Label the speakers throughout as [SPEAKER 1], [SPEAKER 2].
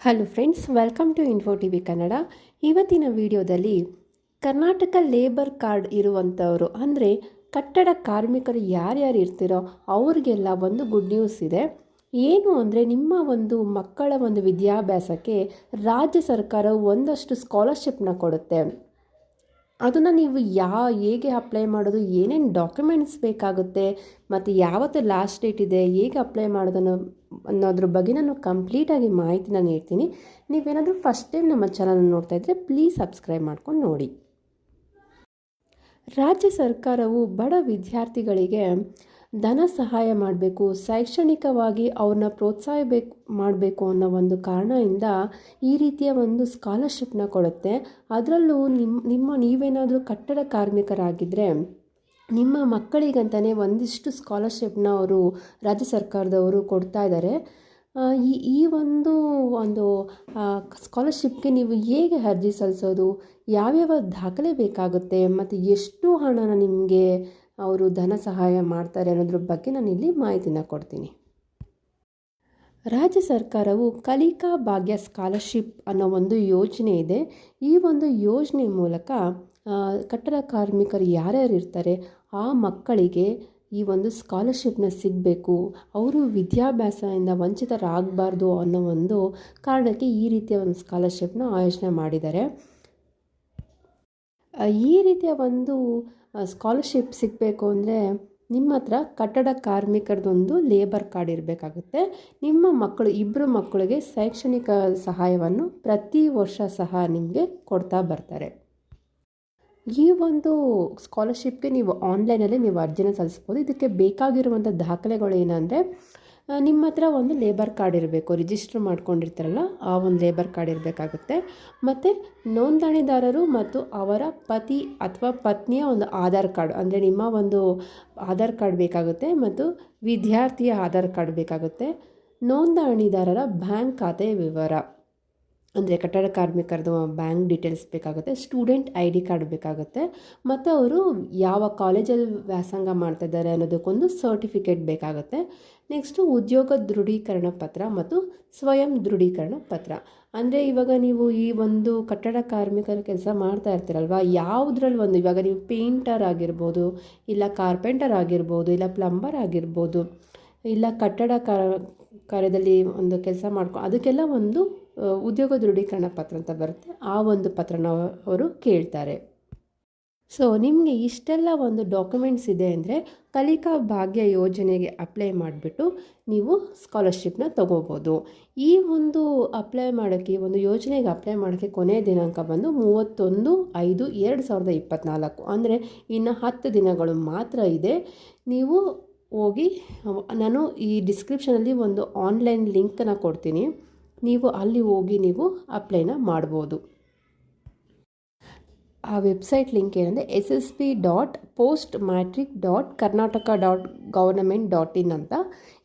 [SPEAKER 1] Hello friends welcome to info T V Kannada ಇವತ್ತಿನ ವಿಡಿಯೋದಲ್ಲಿ Karnataka labour card ಇರುವಂಥವರು ಅಂದರೆ ಕಟ್ಟಡ ಕಾರ್ಮಿಕರು ಯಾರ್ಯಾರು ಇರ್ತೀರೋ ಅವ್ರಿಗೆಲ್ಲ ಒಂದು ಗುಡ್ ನ್ಯೂಸ್ ಇದೆ. ಏನು ಅಂದರೆ ನಿಮ್ಮ ಒಂದು ಮಕ್ಕಳ ಒಂದು ವಿದ್ಯಾಭ್ಯಾಸಕ್ಕೆ ರಾಜ್ಯ ಸರ್ಕಾರವು ಒಂದಷ್ಟು ಸ್ಕಾಲರ್ಶಿಪ್ನ ಕೊಡುತ್ತೆ. ಅದನ್ನು ನೀವು ಯಾ, ಹೇಗೆ ಅಪ್ಲೈ ಮಾಡೋದು, ಏನೇನು ಡಾಕ್ಯುಮೆಂಟ್ಸ್ ಬೇಕಾಗುತ್ತೆ, ಮತ್ತು ಯಾವತ್ತು ಲಾಸ್ಟ್ ಡೇಟ್ ಇದೆ, ಹೇಗೆ ಅಪ್ಲೈ ಮಾಡೋದನ್ನು ಅನ್ನೋದ್ರ ಬಗ್ಗೆ ನಾನು ಕಂಪ್ಲೀಟಾಗಿ ಮಾಹಿತಿ ನಾನು ಹೇಳ್ತೀನಿ. ನೀವೇನಾದರೂ ಫಸ್ಟ್ ಟೈಮ್ ನಮ್ಮ ಚಾನಲ್ ನೋಡ್ತಾ ಇದ್ದರೆ ಪ್ಲೀಸ್ ಸಬ್ಸ್ಕ್ರೈಬ್ ಮಾಡ್ಕೊಂಡು ನೋಡಿ. ರಾಜ್ಯ ಸರ್ಕಾರವು ಬಡ ವಿದ್ಯಾರ್ಥಿಗಳಿಗೆ ಧನ ಸಹಾಯ ಮಾಡಬೇಕು, ಶೈಕ್ಷಣಿಕವಾಗಿ ಅವ್ರನ್ನ ಪ್ರೋತ್ಸಾಹಬೇಕು, ಮಾಡಬೇಕು ಅನ್ನೋ ಒಂದು ಕಾರಣದಿಂದ ಈ ರೀತಿಯ ಒಂದು ಸ್ಕಾಲರ್ಶಿಪ್ನ ಕೊಡುತ್ತೆ. ಅದರಲ್ಲೂ ನಿಮ್ಮ ನಿಮ್ಮ ನೀವೇನಾದರೂ ಕಟ್ಟಡ ಕಾರ್ಮಿಕರಾಗಿದ್ದರೆ ನಿಮ್ಮ ಮಕ್ಕಳಿಗಂತಲೇ ಒಂದಿಷ್ಟು ಸ್ಕಾಲರ್ಶಿಪ್ನ ಅವರು ರಾಜ್ಯ ಸರ್ಕಾರದವರು ಕೊಡ್ತಾ ಇದ್ದಾರೆ ಈ ಈ ಒಂದು ಒಂದು ಸ್ಕಾಲರ್ಶಿಪ್ಗೆ ನೀವು ಹೇಗೆ ಅರ್ಜಿ ಸಲ್ಲಿಸೋದು? ಯಾವ್ಯಾವ ದಾಖಲೆ ಬೇಕಾಗುತ್ತೆ? ಮತ್ತು ಎಷ್ಟು ಹಣನ ನಿಮಗೆ ಅವರು ಧನ ಸಹಾಯ ಮಾಡ್ತಾರೆ ಅನ್ನೋದ್ರ ಬಗ್ಗೆ ನಾನು ಇಲ್ಲಿ ಮಾಹಿತಿನ ಕೊಡ್ತೀನಿ. ರಾಜ್ಯ ಸರ್ಕಾರವು ಕಲಿಕಾ ಭಾಗ್ಯ ಸ್ಕಾಲರ್ಶಿಪ್ ಅನ್ನೋ ಒಂದು ಯೋಜನೆ ಇದೆ. ಈ ಒಂದು ಯೋಜನೆ ಮೂಲಕ ಕಟ್ಟಡ ಕಾರ್ಮಿಕರು ಯಾರ್ಯಾರು ಇರ್ತಾರೆ, ಆ ಮಕ್ಕಳಿಗೆ ಈ ಒಂದು ಸ್ಕಾಲರ್ಶಿಪ್ನ ಸಿಗಬೇಕು, ಅವರು ವಿದ್ಯಾಭ್ಯಾಸದಿಂದ ವಂಚಿತರಾಗಬಾರ್ದು ಅನ್ನೋ ಒಂದು ಕಾರಣಕ್ಕೆ ಈ ರೀತಿಯ ಒಂದು ಸ್ಕಾಲರ್ಶಿಪ್ನ ಆಯೋಜನೆ ಮಾಡಿದ್ದಾರೆ. ಈ ರೀತಿಯ ಒಂದು ಸ್ಕಾಲರ್ಶಿಪ್ ಸಿಗಬೇಕು ಅಂದರೆ ನಿಮ್ಮ ಹತ್ರ ಕಟ್ಟಡ ಕಾರ್ಮಿಕರದೊಂದು ಲೇಬರ್ ಕಾರ್ಡ್ ಇರಬೇಕಾಗುತ್ತೆ. ನಿಮ್ಮ ಮಕ್ಕಳು ಇಬ್ಬರು ಮಕ್ಕಳಿಗೆ ಶೈಕ್ಷಣಿಕ ಸಹಾಯವನ್ನು ಪ್ರತಿ ವರ್ಷ ಸಹ ನಿಮಗೆ ಕೊಡ್ತಾ ಬರ್ತಾರೆ. ಈ ಒಂದು ಸ್ಕಾಲರ್ಶಿಪ್ಗೆ ನೀವು ಆನ್ಲೈನಲ್ಲಿ ನೀವು ಅರ್ಜಿನ ಸಲ್ಲಿಸ್ಬೋದು ಇದಕ್ಕೆ ಬೇಕಾಗಿರುವಂಥ ದಾಖಲೆಗಳು ಏನಂದರೆ ನಿಮ್ಮ ಹತ್ರ ಒಂದು ಲೇಬರ್ ಕಾರ್ಡ್ ಇರಬೇಕು. ರಿಜಿಸ್ಟರ್ ಮಾಡ್ಕೊಂಡಿರ್ತಾರಲ್ಲ, ಆ ಒಂದು ಲೇಬರ್ ಕಾರ್ಡ್ ಇರಬೇಕಾಗುತ್ತೆ. ಮತ್ತು ನೋಂದಣಿದಾರರು ಮತ್ತು ಅವರ ಪತಿ ಅಥವಾ ಪತ್ನಿಯ ಒಂದು ಆಧಾರ್ ಕಾರ್ಡ್ ಅಂದರೆ ನಿಮ್ಮ ಒಂದು ಆಧಾರ್ ಕಾರ್ಡ್ ಬೇಕಾಗುತ್ತೆ ಮತ್ತು ವಿದ್ಯಾರ್ಥಿಯ ಆಧಾರ್ ಕಾರ್ಡ್ ಬೇಕಾಗುತ್ತೆ. ನೋಂದಣಿದಾರರ ಬ್ಯಾಂಕ್ ಖಾತೆ ವಿವರ. ಅಂದರೆ ಕಟ್ಟಡ ಕಾರ್ಮಿಕರದು ಬ್ಯಾಂಕ್ ಡೀಟೇಲ್ಸ್ ಬೇಕಾಗುತ್ತೆ ಸ್ಟೂಡೆಂಟ್ ಐ ಡಿ ಕಾರ್ಡ್ ಬೇಕಾಗುತ್ತೆ, ಮತ್ತು ಅವರು ಯಾವ ಕಾಲೇಜಲ್ಲಿ ವ್ಯಾಸಂಗ ಮಾಡ್ತಾಯಿದ್ದಾರೆ ಅನ್ನೋದಕ್ಕೊಂದು ಸರ್ಟಿಫಿಕೇಟ್ ಬೇಕಾಗುತ್ತೆ. ನೆಕ್ಸ್ಟು ಉದ್ಯೋಗ ದೃಢೀಕರಣ ಪತ್ರ ಮತ್ತು ಸ್ವಯಂ ದೃಢೀಕರಣ ಪತ್ರ. ಅಂದರೆ ಇವಾಗ ನೀವು ಈ ಒಂದು ಕಟ್ಟಡ ಕಾರ್ಮಿಕರ ಕೆಲಸ ಮಾಡ್ತಾ ಇರ್ತೀರಲ್ವ, ಯಾವುದ್ರಲ್ಲಿ ಒಂದು? ಇವಾಗ ನೀವು ಪೇಂಟರ್ ಆಗಿರ್ಬೋದು, ಇಲ್ಲ ಕಾರ್ಪೆಂಟರ್ ಆಗಿರ್ಬೋದು, ಇಲ್ಲ ಪ್ಲಂಬರ್ ಆಗಿರ್ಬೋದು, ಇಲ್ಲ ಕಟ್ಟಡ ಕಾರ್ಯದಲ್ಲಿ ಒಂದು ಕೆಲಸ ಮಾಡ್ಕೊ, ಅದಕ್ಕೆಲ್ಲ ಒಂದು ಉದ್ಯೋಗ ದೃಢೀಕರಣ ಪತ್ರ ಅಂತ ಬರುತ್ತೆ. ಆ ಒಂದು ಪತ್ರನ ಅವರು ಕೇಳ್ತಾರೆ. ಸೊ ನಿಮಗೆ ಇಷ್ಟೆಲ್ಲ ಒಂದು ಡಾಕ್ಯುಮೆಂಟ್ಸ್ ಇದೆ ಅಂದರೆ ಕಲಿಕಾ ಭಾಗ್ಯ ಯೋಜನೆಗೆ ಅಪ್ಲೈ ಮಾಡಿಬಿಟ್ಟು ನೀವು ಸ್ಕಾಲರ್ಶಿಪ್ನ ತೊಗೋಬೋದು. ಈ ಒಂದು ಅಪ್ಲೈ ಮಾಡೋಕ್ಕೆ, ಈ ಒಂದು ಯೋಜನೆಗೆ ಅಪ್ಲೈ ಮಾಡೋಕ್ಕೆ ಕೊನೆಯ ದಿನಾಂಕ ಬಂದು ಮೂವತ್ತೊಂದು ಐದು ಎರಡು ಸಾವಿರದ ಇಪ್ಪತ್ತ್ನಾಲ್ಕು ಅಂದರೆ ಇನ್ನು ಹತ್ತು ದಿನಗಳು ಮಾತ್ರ ಇದೆ. ನೀವು ಹೋಗಿ, ನಾನು ಈ ಡಿಸ್ಕ್ರಿಪ್ಷನಲ್ಲಿ ಒಂದು ಆನ್ಲೈನ್ ಲಿಂಕನ್ನು ಕೊಡ್ತೀನಿ. ನೀವು ಅಲ್ಲಿ ಹೋಗಿ ನೀವು ಅಪ್ಲೈನ ಮಾಡ್ಬೋದು. ಆ ವೆಬ್ಸೈಟ್ ಲಿಂಕ್ ಏನಂದರೆ S S B dot post matric dot Karnataka dot government dot in ಅಂತ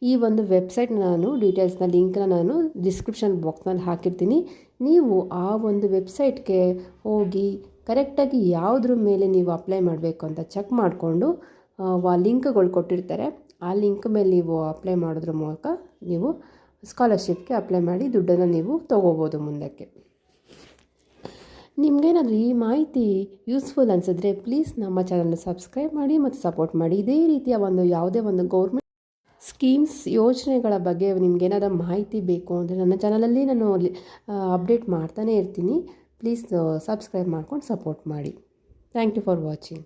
[SPEAKER 1] ಈ ಒಂದು ವೆಬ್ಸೈಟ್ ನಾನು ಡೀಟೇಲ್ಸ್ನ ಲಿಂಕ್ನ ನಾನು ಡಿಸ್ಕ್ರಿಪ್ಷನ್ ಬಾಕ್ಸ್ನಲ್ಲಿ ಹಾಕಿರ್ತೀನಿ. ನೀವು ಆ ಒಂದು ವೆಬ್ಸೈಟ್ಗೆ ಹೋಗಿ ಕರೆಕ್ಟಾಗಿ ಯಾವುದ್ರ ಮೇಲೆ ನೀವು ಅಪ್ಲೈ ಮಾಡಬೇಕು ಅಂತ ಚೆಕ್ ಮಾಡಿಕೊಂಡು, ಆ ಲಿಂಕ್ಗಳು ಕೊಟ್ಟಿರ್ತಾರೆ. ಆ ಲಿಂಕ್ ಮೇಲೆ ನೀವು ಅಪ್ಲೈ ಮಾಡೋದ್ರ ಮೂಲಕ ನೀವು ಸ್ಕಾಲರ್ಶಿಪ್ಗೆ ಅಪ್ಲೈ ಮಾಡಿ ದುಡ್ಡನ್ನು ನೀವು ತೊಗೋಬೋದು ಮುಂದಕ್ಕೆ. ನಿಮಗೇನಾದರೂ ಈ ಮಾಹಿತಿ ಯೂಸ್ಫುಲ್ ಅನಿಸಿದ್ರೆ ಪ್ಲೀಸ್ ನಮ್ಮ ಚಾನಲ್ನ ಸಬ್ಸ್ಕ್ರೈಬ್ ಮಾಡಿ ಮತ್ತು ಸಪೋರ್ಟ್ ಮಾಡಿ. ಇದೇ ರೀತಿಯ ಒಂದು ಯಾವುದೇ ಒಂದು ಗೌರ್ಮೆಂಟ್ ಸ್ಕೀಮ್ಸ್, ಯೋಜನೆಗಳ ಬಗ್ಗೆ ನಿಮಗೇನಾದ್ರೂ ಮಾಹಿತಿ ಬೇಕು ಅಂದರೆ ನನ್ನ ಚಾನಲಲ್ಲಿ ನಾನು ಅಪ್ಡೇಟ್ ಮಾಡ್ತಾನೇ ಇರ್ತೀನಿ. ಪ್ಲೀಸ್ ಸಬ್ಸ್ಕ್ರೈಬ್ ಮಾಡ್ಕೊಂಡು ಸಪೋರ್ಟ್ ಮಾಡಿ. Thank you for watching.